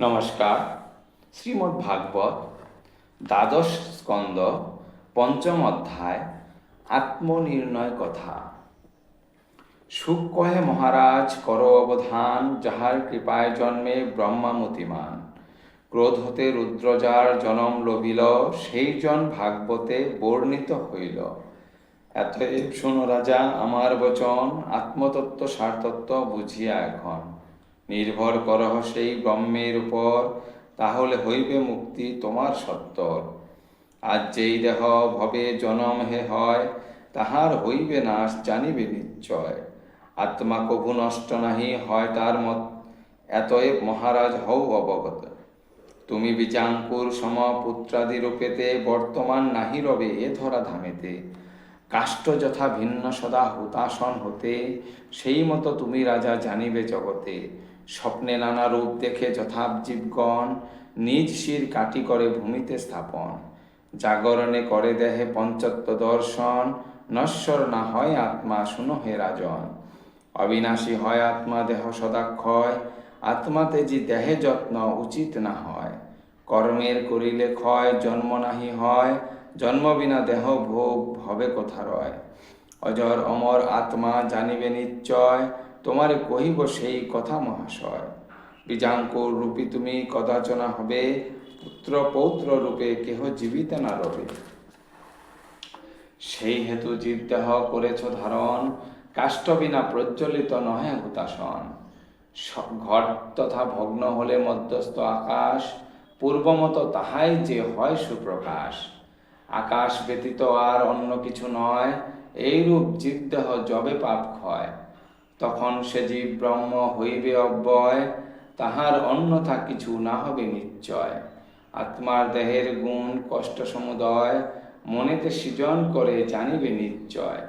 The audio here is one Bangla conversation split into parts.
নমস্কার। শ্রীমদ্ ভাগবত, দ্বাদশ স্কন্দ পঞ্চম অধ্যায়, আত্মনির্ণয় কথা। সুখ কহে মহারাজ, কর অবধান, যাহার কৃপায় জন্মে ব্রহ্মামতিমান ক্রোধ হতে রুদ্রজার জনম লভিল সেই জন ভাগবতে বর্ণিত হইল। এতএব শোনো রাজা, আমার বচন, আত্মতত্ত্ব, সারতত্ত্ব বুঝিয়া এখন। নির্ভর করহ সেই ব্রহ্মের উপর, তাহলে হইবে মুক্তি তোমার সত্তর। আজ যেই দেহ ভবে জনম হে হয়, তাহার হইবে নাশ জানিবে নিশ্চয়। আত্মা কভু নষ্ট নাহি হয় তার মত, এতএব মহারাজ হও অবগত। তুমি বিজাঙ্কুর সম পুত্রাদি রূপেতে বর্তমান নাহি রবে এ ধরা ধামেতে। কাষ্ট যথা ভিন্ন সদা হুতাসন হতে, সেই মতো তুমি রাজা জানিবে জগতে। স্বপ্নে নানা রূপ দেখে যথাব জীবগণ নিজ শির কাটি করে ভূমিতে স্থাপন। জাগরণে করে দেহে পঞ্চত্ব দর্শন, নশ্বর না হয় আত্মা, শুনো হে রাজন। অবিনাশী হয় আত্মা, দেহ সদাক্ষয়, আত্মাতে যে দেহে যত্ন উচিত না হয়। কর্মের করিলে ক্ষয়, জন্ম নাহি হয়, জন্ম বিনা দেহ ভোগ, ভবে কোথা রয় অজর অমর আত্মা জানিবে নিশ্চয় তোমারে কহিব সেই কথা মহাশয়। বীজাঙ্কুর রূপী তুমি কদাচনা হবে, পুত্র পৌত্র রূপে কেহ জীবিত না রবে। সেই হেতু জীবদেহ করেছ ধারণ, কাষ্ট বিনা প্রজ্বলিত নহে হুতাসন ঘট তথা ভগ্ন হলে মধ্যস্থ আকাশ, পূর্বমত তাহাই যে হয় সুপ্রকাশ। আকাশ ব্যতীত আর অন্য কিছু নয়, এইরূপ জীবদেহ জবে পাপ ক্ষয়। তখন সে জীব ব্রহ্ম হইবে অব্যয়, তাহার অন্যথা কিছু না হবে নিশ্চয়। আত্মার দেহের গুণ, কষ্ট সমুদয়, মনেতে সৃজন করে জানিবে নিশ্চয়।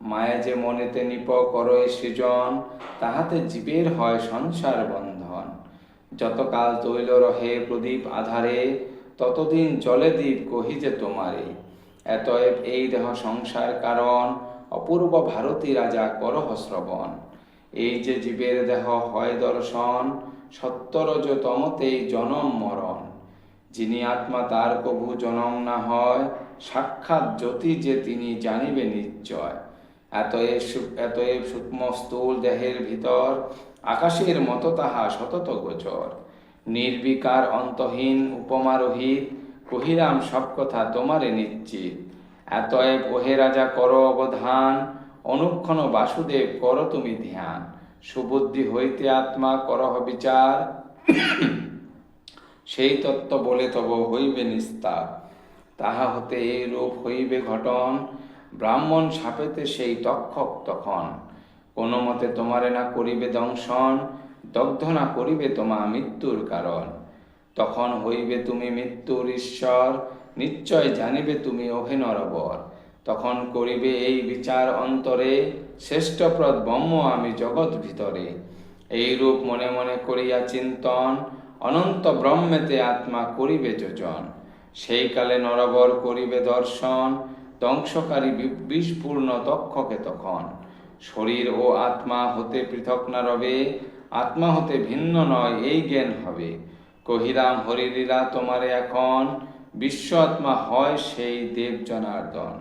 মায়া যে মনেতে নিপ করয় সৃজন, তাহাতে জীবের হয় সংসার বন্ধন। যতকাল তৈল রহে প্রদীপ আধারে, ততদিন জলে দ্বীপ কহি যে তোমারে। এতএব এই দেহ সংসার কারণ, অপূর্ব ভারতী রাজা করহ শ্রবণ। এই যে জীবের দেহ হয় দর্শন সত্তরজ তমতেই জনম মরণ। যিনি আত্মা, তার কভু জনম না হয়, সাক্ষাৎ জ্যোতি যে তিনি জানিবে নিশ্চয়। এতএব এতএব সূক্ষ্ম স্থূল দেহের ভিতর, আকাশের মতো তাহা সতত গোচর। নির্বিকার অন্তহীন উপমারোহিত কহিরাম সব কথা তোমারে নিশ্চিত। এতএব ওহে রাজা, কর অবধান অনুক্ষণ বাসুদেব কর তুমি ধ্যান, সুবুদ্ধি হইতে আত্মা করহ বিচার। সেই তত্ত্ব বলে তব হইবে নিস্তার। তাহা হতে এই রূপ হইবে ঘটন, ব্রাহ্মণ সাপেতে সেই তক্ষক তখন। কোনো মতে তোমারে না করিবে দংশন, দগ্ধ না করিবে তোমা মৃত্যুর কারণ। তখন হইবে তুমি মৃত্যুর ঈশ্বর, নিশ্চয় জানিবে তুমি অভিনরবর। তখন করিবে এই বিচার অন্তরে শ্রেষ্ঠপ্রদ ব্রহ্ম আমি জগৎ ভিতরে। এই রূপ মনে মনে করিয়া চিন্তন, অনন্ত ব্রহ্মেতে আত্মা করিবে যোজন। সেই কালে নরবর করিবে দর্শন, ধ্বংসকারী বিষপূর্ণ তক্ষকে তখন। শরীর ও আত্মা হতে পৃথক না রবে, আত্মা হতে ভিন্ন নয়, এই জ্ঞান হবে। কহিরাম হরিলীলা তোমারে এখন বিশ্ব আত্মা হয় সেই দেব জনার্দন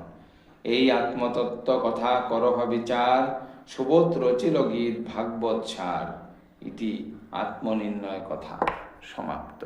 এই আত্মতত্ত্ব কথা করহ বিচার সুবোধ রচিল গীত ভাগবত সার। ইতি আত্মনির্ণয় কথা সমাপ্ত।